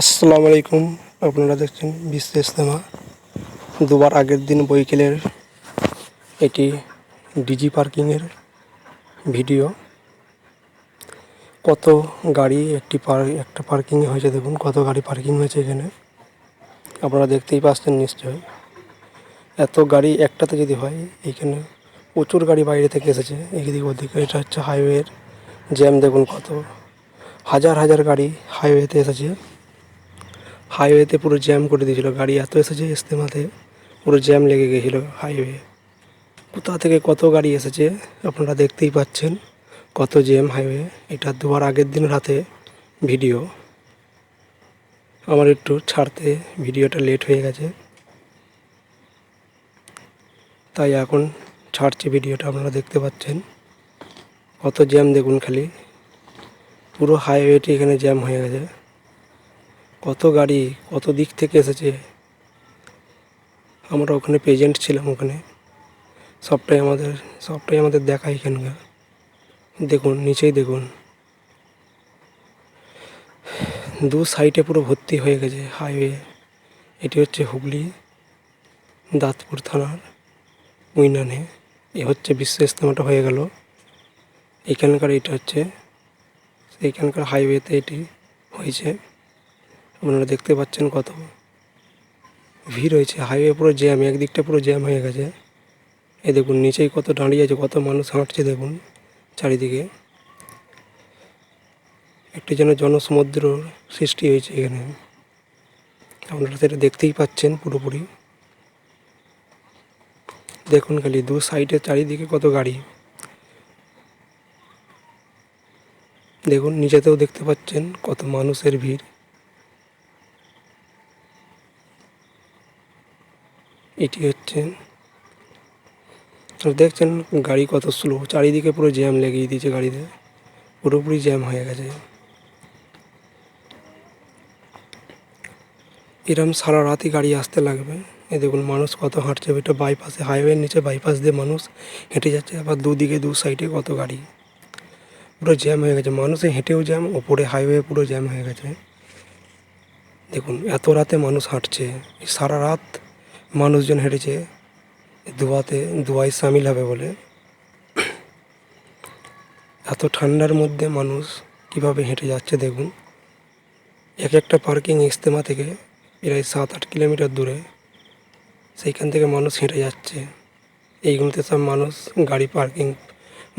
আসসালামু আলাইকুম। আপনারা দেখছেন বিশ্ব ইস্তেমা দুবার আগের দিন বৈকেলের এটি ডিজি পার্কিংয়ের ভিডিও। কত গাড়ি একটি পার, একটা পার্কিংয়ে হয়েছে দেখুন, কত গাড়ি পার্কিং হয়েছে এখানে। আপনারা দেখতেই পাচ্ছেন নিশ্চয়ই। এত গাড়ি একটাতে যদি হয়, এখানে প্রচুর গাড়ি বাইরে থেকে এসেছে। এদিকে ওদিকে এটা হচ্ছে হাইওয়ের জ্যাম দেখুন কত। হাজার হাজার গাড়ি হাইওয়েতে এসেছে। হাইওয়েতে পুরো জ্যাম করে দিয়েছিল গাড়ি। এত এসেছে ইস্তেমাতে, পুরো জ্যাম লেগে গেছিল হাইওয়ে। কোথা থেকে কত গাড়ি এসেছে আপনারা দেখতেই পাচ্ছেন, কত জ্যাম হাইওয়ে। এটা দুবার আগের দিন রাতে ভিডিও। আমার একটু ছাড়তে ভিডিওটা লেট হয়ে গেছে। তাই এখন ছাড়ছি ভিডিওটা, আপনারা দেখতে পাচ্ছেন। কত জ্যাম দেখুন খালি। পুরো হাইওয়েটি এখানে জ্যাম হয়ে গেছে। কত গাড়ি, কত দিক থেকে এসেছে। আমরা ওখানে প্রেজেন্ট ছিলাম ওখানে। সবটাই আমাদের সবটাই আমাদের দেখা এখানকার। দেখুন, নিচেই দেখুন। দু সাইডে পুরো ভর্তি হয়ে গেছে হাইওয়ে এটি হচ্ছে হুগলি, দাঁতপুর থানার উইনানে। এ হচ্ছে বিশ্ব ইস্তেমাটা হয়ে গেল। এখানকার এটা হচ্ছে, এখানকার হাইওয়েতে এটি হয়েছে। আপনারা দেখতে পাচ্ছেন কত ভিড় হয়েছে। হাইওয়ে পুরো জ্যাম একদিকটা পুরো জ্যাম হয়ে গেছে। এই দেখুন, নিচেই কত দাঁড়িয়ে আছে, কত মানুষ হাঁটছে দেখুন, চারিদিকে। একটি যেন জনসমুদ্র সৃষ্টি হয়েছে এখানে। আপনারা সেটা দেখতেই পাচ্ছেন পুরোপুরি। দেখুন খালি, দু সাইডে চারিদিকে কত গাড়ি। দেখুন, নিচেতেও দেখতে পাচ্ছেন কত মানুষের ভিড়। এটি হচ্ছে। দেখছেন গাড়ি কত স্লো চারিদিকে পুরো জ্যাম লেগেই দিয়েছে গাড়িতে। পুরোপুরি জ্যাম হয়ে গেছে। এরম সারা রাতই গাড়ি আসতে লাগবে। এ দেখুন মানুষ কত হাঁটছে, এটা বাইপাসে হাইওয়ের নিচে বাইপাস দিয়ে মানুষ হেঁটে যাচ্ছে, আবার দুদিকে, দু সাইডে কত গাড়ি। পুরো জ্যাম হয়ে গেছে। মানুষে হেঁটেও জ্যাম ওপরে হাইওয়ে পুরো জ্যাম হয়ে গেছে। দেখুন, এত রাতে মানুষ হাঁটছে। সারা রাত মানুষজন হেঁটেছে, দোয়াতে, দোয়ায় সামিল হবে বলে। এত ঠান্ডার মধ্যে মানুষ কীভাবে হেঁটে যাচ্ছে দেখুন। এক একটা পার্কিং ইজতেমা থেকে প্রায় সাত আট কিলোমিটার দূরে সেইখান থেকে মানুষ হেঁটে যাচ্ছে। এইগুলোতে সব মানুষ গাড়ি পার্কিং,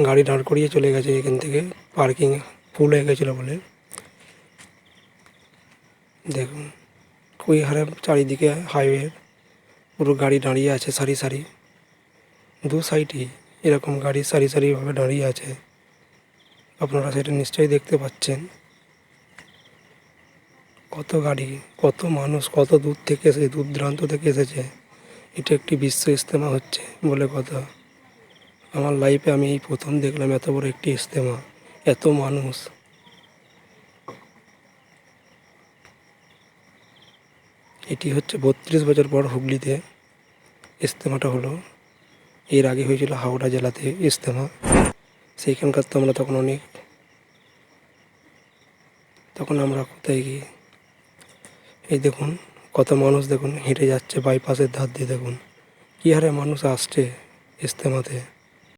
গাড়ি দাঁড় করিয়ে চলে গেছে এখান থেকে। পার্কিং ফুল হয়ে গেছিল বলে। দেখুন ওই হারে চারিদিকে হাইওয়ে পুরো গাড়ি দাঁড়িয়ে আছে সারি সারি। দু সাইডই এরকম গাড়ি সারি সারিভাবে দাঁড়িয়ে আছে। আপনারা সেটা নিশ্চয়ই দেখতে পাচ্ছেন। কত গাড়ি, কত মানুষ, কত দূর থেকে এসে, দূর দূরান্ত থেকে এসেছে। এটা একটি বিশ্ব ইজতেমা হচ্ছে বলে কথা। আমার লাইফে আমি এই প্রথম দেখলাম এত বড় একটি ইস্তেমা এত মানুষ। এটি হচ্ছে বত্রিশ বছর পর হুগলিতে ইস্তেমাটা হলো। এর আগে হয়েছিল হাওড়া জেলাতে ইস্তেমা সেইখানকার তো আমরা তখন অনেক তখন আমরা কোথায় গিয়ে এই দেখুন, কত মানুষ দেখুন, হেঁটে যাচ্ছে বাইপাসের ধার দিয়ে দেখুন। কী হারে মানুষ আসছে ইস্তেমাতে